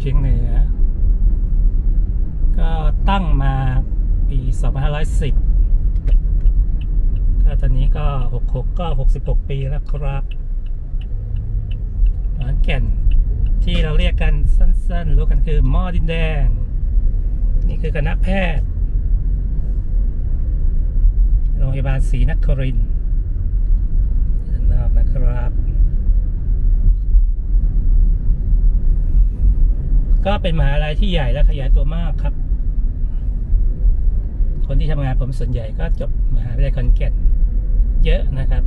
เฉียงเหนือ ก็ตั้งมาปี 2510 ก็ตอนนี้ก็ 66 ก็ 66 ปีแล้วครับขอนแก่นที่เราเรียกกันสั้นๆ รู้กันคือหม้อดินแดง นี่คือคณะแพทย์ โรงพยาบาลศรีนครินทร์ด้านนอกนะครับ ก็เป็นมหาลัยที่ใหญ่และขยายตัวมากครับ คนที่ทำงานผมส่วนใหญ่ก็จบมหาวิทยาลัยขอนแก่นเยอะนะครับ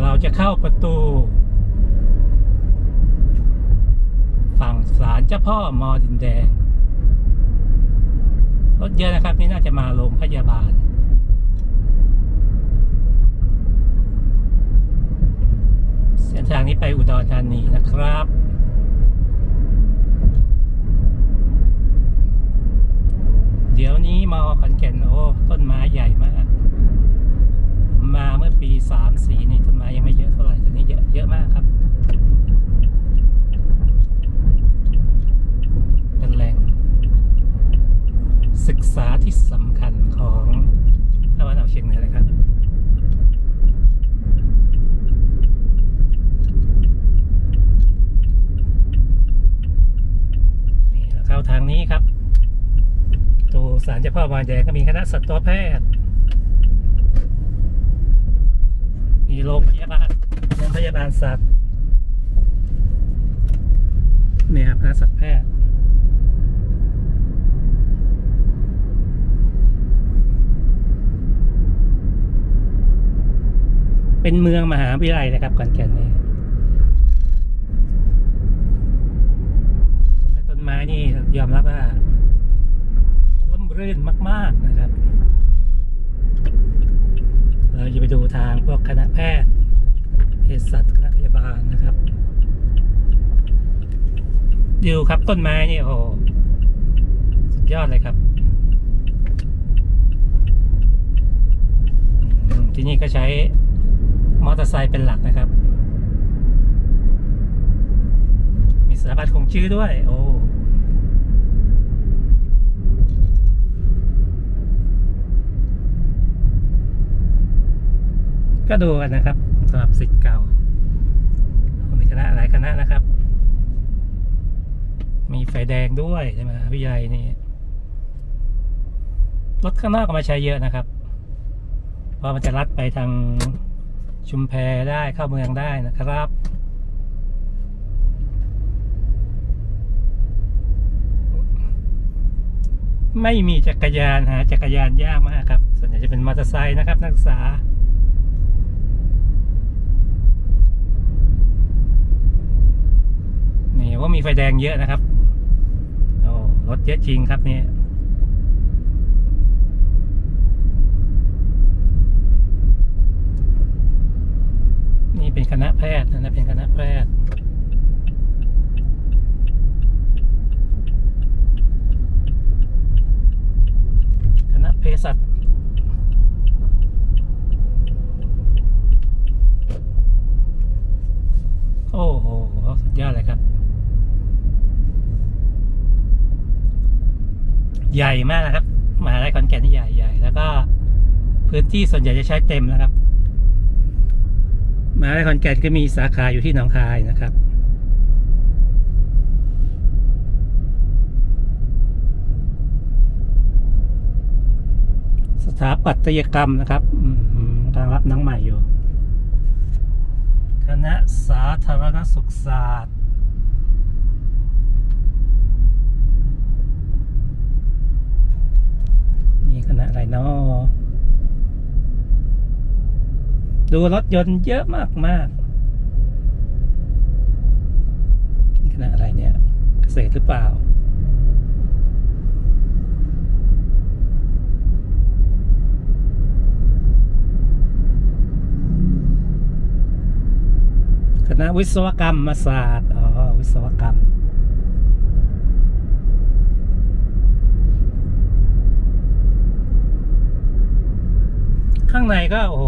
เราจะเข้าประตู ฝั่งศาลเจ้าพ่อมอดินแดง รถเยอะนะครับ นี่น่าจะมาโรงพยาบาล เส้นทางนี้ไปอุดรธานีนะครับเดี๋ยวนี้มอขอนแก่นโอ้ต้นไม้ใหญ่มาก มาเมื่อปีสามสี่นี่ต้นไม้ยังไม่เยอะเท่าไหร่ตอนนี้เยอะเยอะมากครับ เป็นแหล่งศึกษาที่สำคัญของตะวันออกเฉียงเหนือเลยครับ นี่เราเข้าทางนี้ครับ สารเจ้าพ่อวาแดงก็มีคณะสัตวแพทย์ มีโรงพยาบาลโรงพยาบาลสัตว์เนี่ยครับคณะสัตวแพทย์เป็นเมืองมหาวิทยาลัยนะครับขอนแก่นเนี่ยแต่ต้นไม้นี่ยอมรับว่า เรื่นมาก ๆนะครับ เราจะไปดูทางพวกคณะแพทย์เภสัชคณะพยาบาลนะครับดูครับต้นไม้นี่โอ้โหสุดยอดเลยครับ ที่นี่ก็ใช้มอเตอร์ไซค์เป็นหลักนะครับ มีสถาบันคงชื่อด้วย โอ้ ก็ดูกันนะครับสำหรับสิทธิ์เก่า มีคณะหลายคณะนะครับ มีไฟแดงด้วยใช่ไหมวิทยาลัยนี่ รถข้างนอกก็มาใช้เยอะนะครับ เพราะมันจะลัดไปทางชุมแพได้เข้าเมืองได้นะครับไม่มีจักรยานหาจักรยานยากมากครับ ส่วนใหญ่จะเป็นมอเตอร์ไซค์นะครับนักศึกษา นี่ว่า มีไฟแดงเยอะนะครับโอ้รถเยอะจริงครับนี่นี่เป็นคณะแพทย์นะเป็นคณะแพทย์คณะเภสัชโอ้โหสุดยอดเลยครับ ใหญ่มากนะครับมหาลัยขอนแก่นนี่ใหญ่ใหญ่แล้วก็พื้นที่ส่วนใหญ่จะใช้เต็มนะครับมหาลัยขอนแก่นก็มีสาขาอยู่ที่หนองคายนะครับสถาปัตยกรรมนะครับกำลังรับน้องใหม่อยู่ คณะสาธารณสุขศาสตร์ นี่ คณะอะไรเนาะดูรถยนต์เยอะมากมากๆนี่คณะอะไรเนี่ยเกษตรหรือเปล่า คณะวิศวกรรมศาสตร์ อ๋อ วิศวกรรม ข้างในก็โอ้โห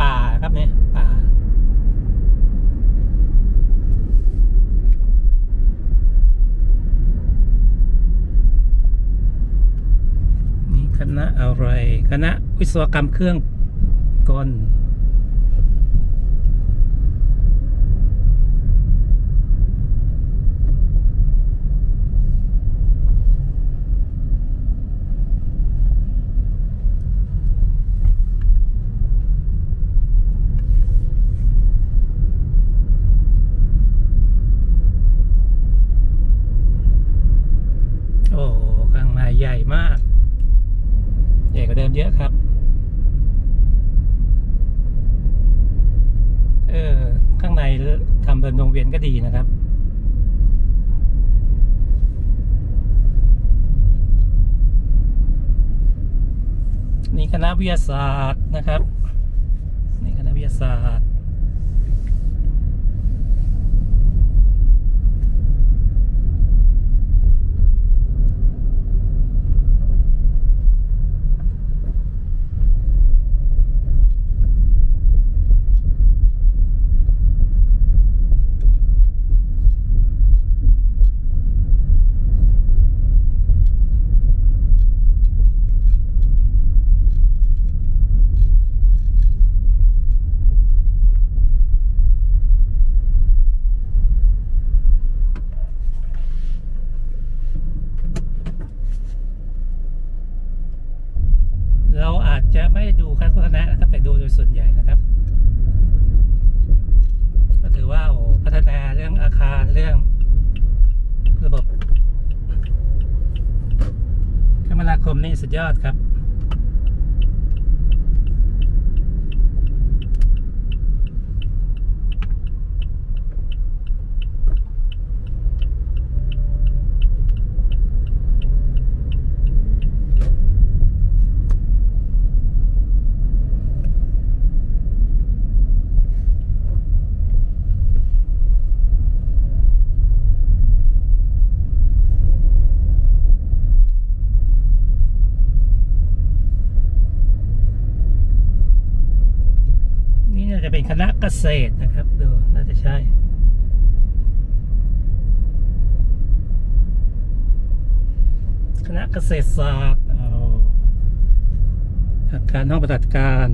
ป่าครับเนี่ยป่า นี่คณะอะไร คณะวิศวกรรมเครื่องกล โอ้ข้างในใหญ่มาก ใหญ่กว่าเดิมเยอะครับ เออ ข้างในทำ เดินวงเวียนก็ดีนะครับนี่คณะวิทยาศาสตร์นะครับนี่คณะวิทยาศาสตร์ เราอาจจะไม่ดูคณะคณะนะครับ แต่ดูโดยส่วนใหญ่นะครับ ก็ถือว่าโอ้พัฒนาเรื่องอาคารเรื่องระบบคมนาคมนี่สุดยอดครับ นี่น่าจะเป็น คณะเกษตรนะครับดูน่าจะใช่คณะเกษตรศาสตร์อาอาคารห้องปฏิบัติการ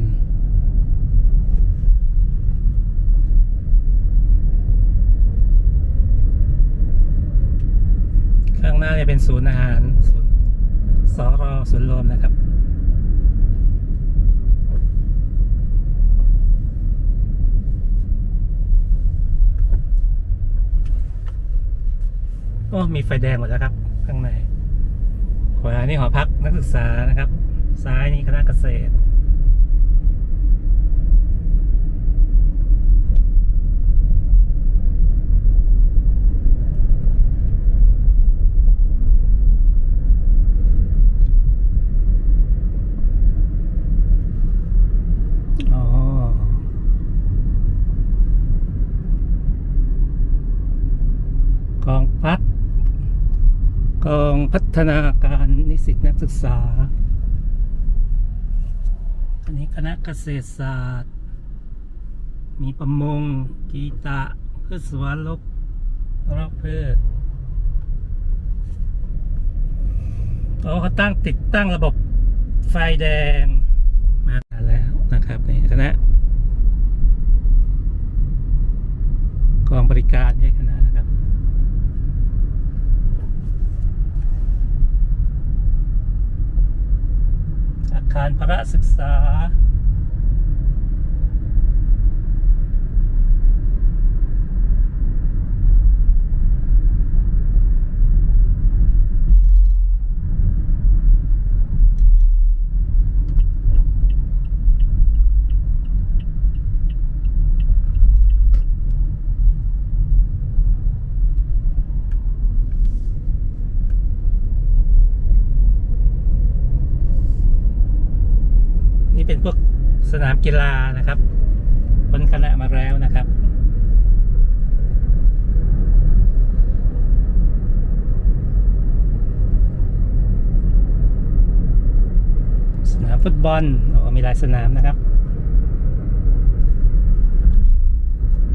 ข้างหน้าจะเป็นศูนย์อาหารศูนย์สรศูนย์รวมนะครับ โอ้มีไฟแดงหมดแล้วครับ ข้างในขวานี่หอพักนักศึกษานะครับ ซ้ายนี่คณะเกษตร อ๋อ กองพัฒกอง พัฒนาการนิสิตนักศึกษา อันนี้คณะเกษตรศาสตร์ มีประมง กีตะพืชสวนลบรอบพืชโอ้เขาตั้งติดตั้งระบบไฟแดง มาแล้วนะครับนี่คณะกองบริการใช่คณะนะ คารพระศึกษา นี่เป็นพวก สนามกีฬานะครับพ้นคณะมาแล้วนะครับ สนามฟุตบอลอมีหลายสนามนะครับ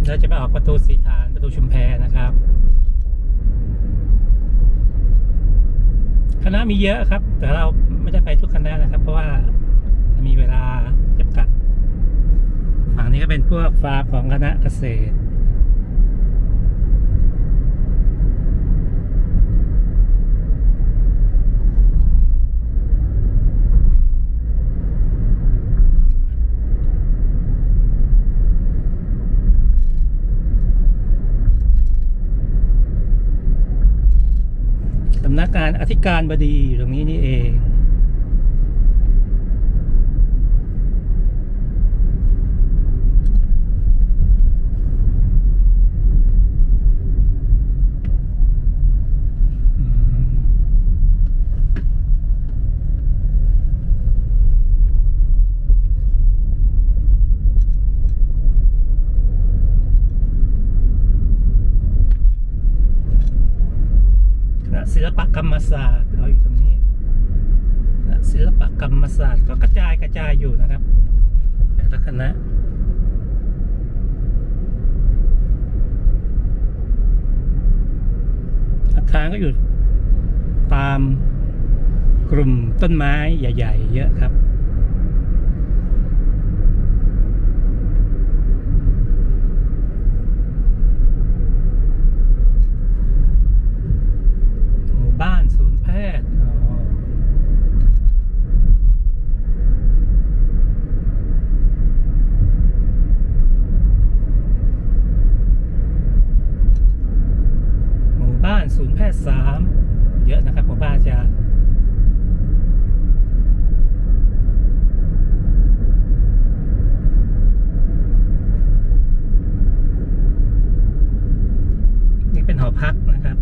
เราจะไปออกประตูสีฐานประตูชุมแพนะครับ คณะมีเยอะครับ แต่เราไม่ได้ไปทุกคณะนะครับ เพราะว่ามีเวลา จำกัด ฝั่งนี้ก็เป็นพวกฟาร์มของคณะเกษตรสำนักงานอธิการบดีอยู่ตรงนี้นี่เอง อืมคณะศิลป กรรมศาสตร์เราอยู่ตรงนี้นะศิลปกรรมศาสตร์ก็กระจายกระจายอยู่นะครับแต่ละคณะอาคารก็อยู่ตามกลุ่มต้นไม้ใหญ่ ๆ เยอะครับ หมู่บ้านศูนย์แพทย์อ๋อหมู่บ้านศูนย์แพทย์สามเยอะนะครับหมู่บ้านอาจารย์นี่เป็นหอพักนะครับ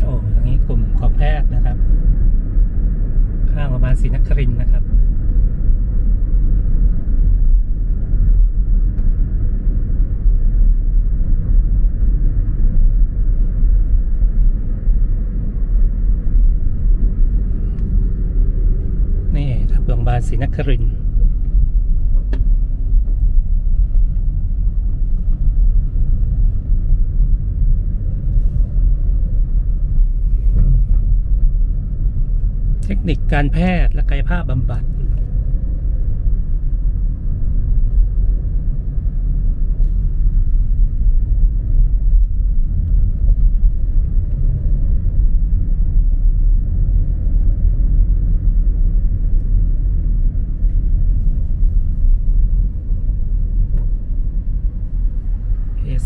โอ้ตรงนี้กลุ่มของแพทย์นะครับ ข้างโรงพยาบาลศรีนครินทร์นะครับ นี่ครับโรงพยาลศรีนครินทร์เทคนิคการแพทย์และกายภาพบำบัด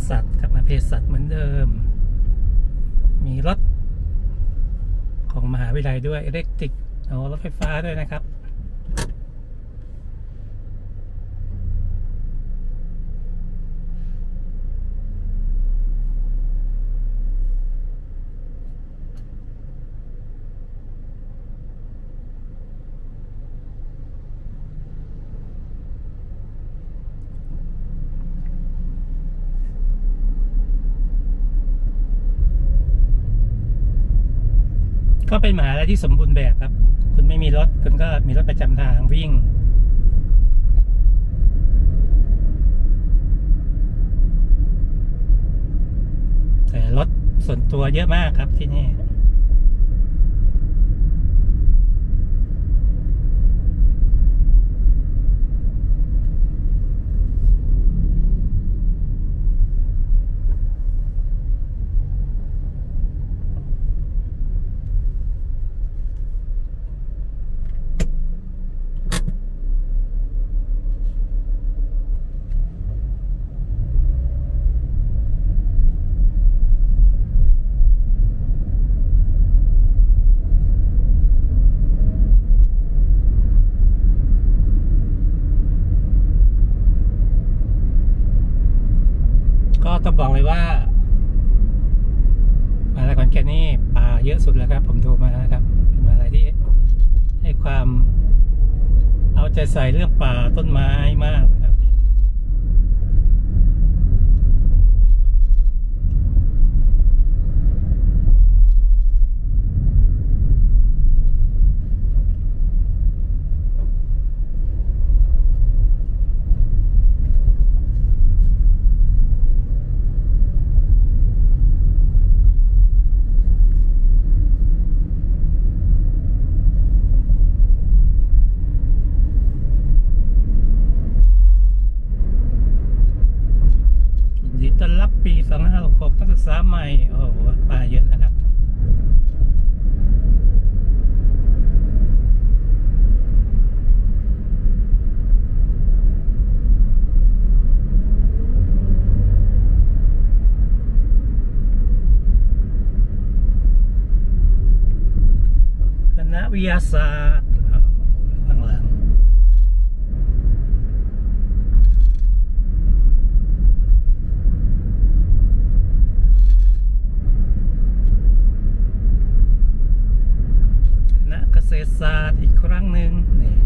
สัตว์กลับมาเภสัชเหมือนเดิม มีรถของมหาวิทยาลัยด้วยอิเล็กทริกโอ้รถไฟฟ้าด้วยนะครับ ก็เป็นมหาลัยที่สมบูรณ์แบบครับ คุณไม่มีรถ คุณก็มีรถประจำทางวิ่ง แต่รถส่วนตัวเยอะมากครับที่นี่ คณะวิทยาศาสตร์อ้าวข้างหลังคณะเกษตรศาสตร์อีกครั้งหนึ่งนี่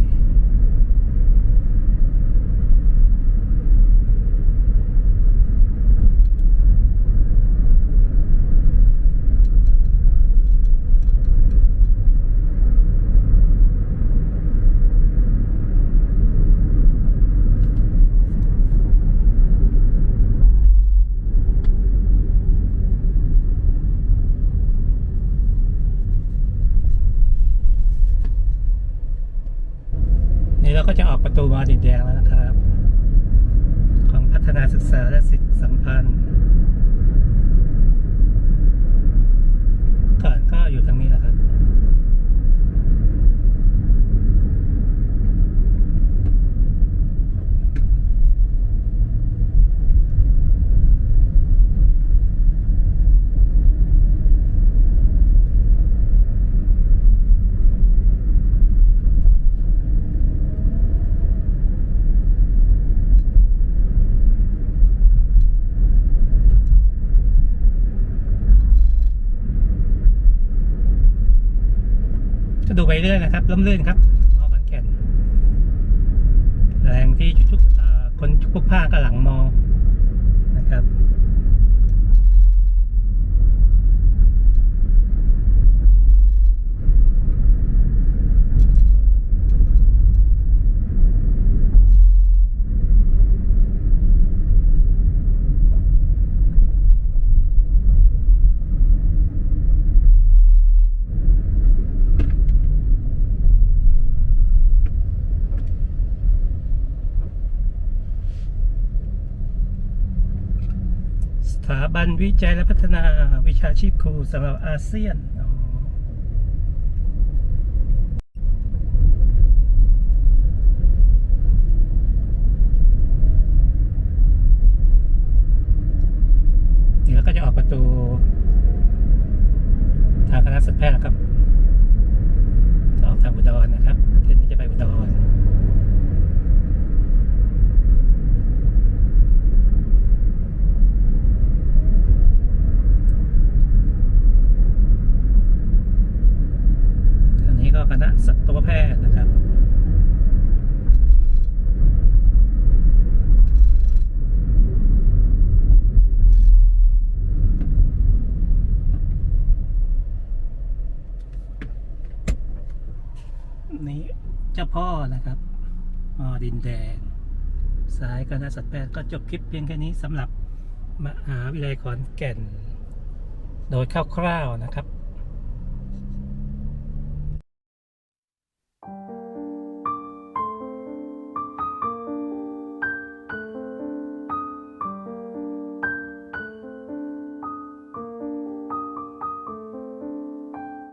นี่เราก็จะออกประตูมาดินแดงแล้วนะครับ ของพัฒนาศึกษาและสิทธิสัมพันธ์เมื่อก่อนก็อยู่ทางนี้แหละครับ ก็ดูไปเรื่อยนะครับล่มลื่นครับมอขอนแก่นแรงที่ชุกๆคนทุกภาคก็หลังมอนะครับ สถาบัน วิจัยและพัฒนาวิชาชีพครูสำหรับอาเซียนแล้วก็จะออกประตู ทางคณะสัตวแพทย์นะครับจะออกทางอุดรนะครับเส้นนี้จะไปอุดร อันนี้ก็คณะสัตวแพทย์นะครับ นี่เจ้า พ่อนะครับมอดินแดง สายคณะสัตว์แพทย์ก็จบคลิปเพียงแค่นี้สำหรับมหาวิทยาลัยขอนแก่น โดยคร่าวๆนะครับ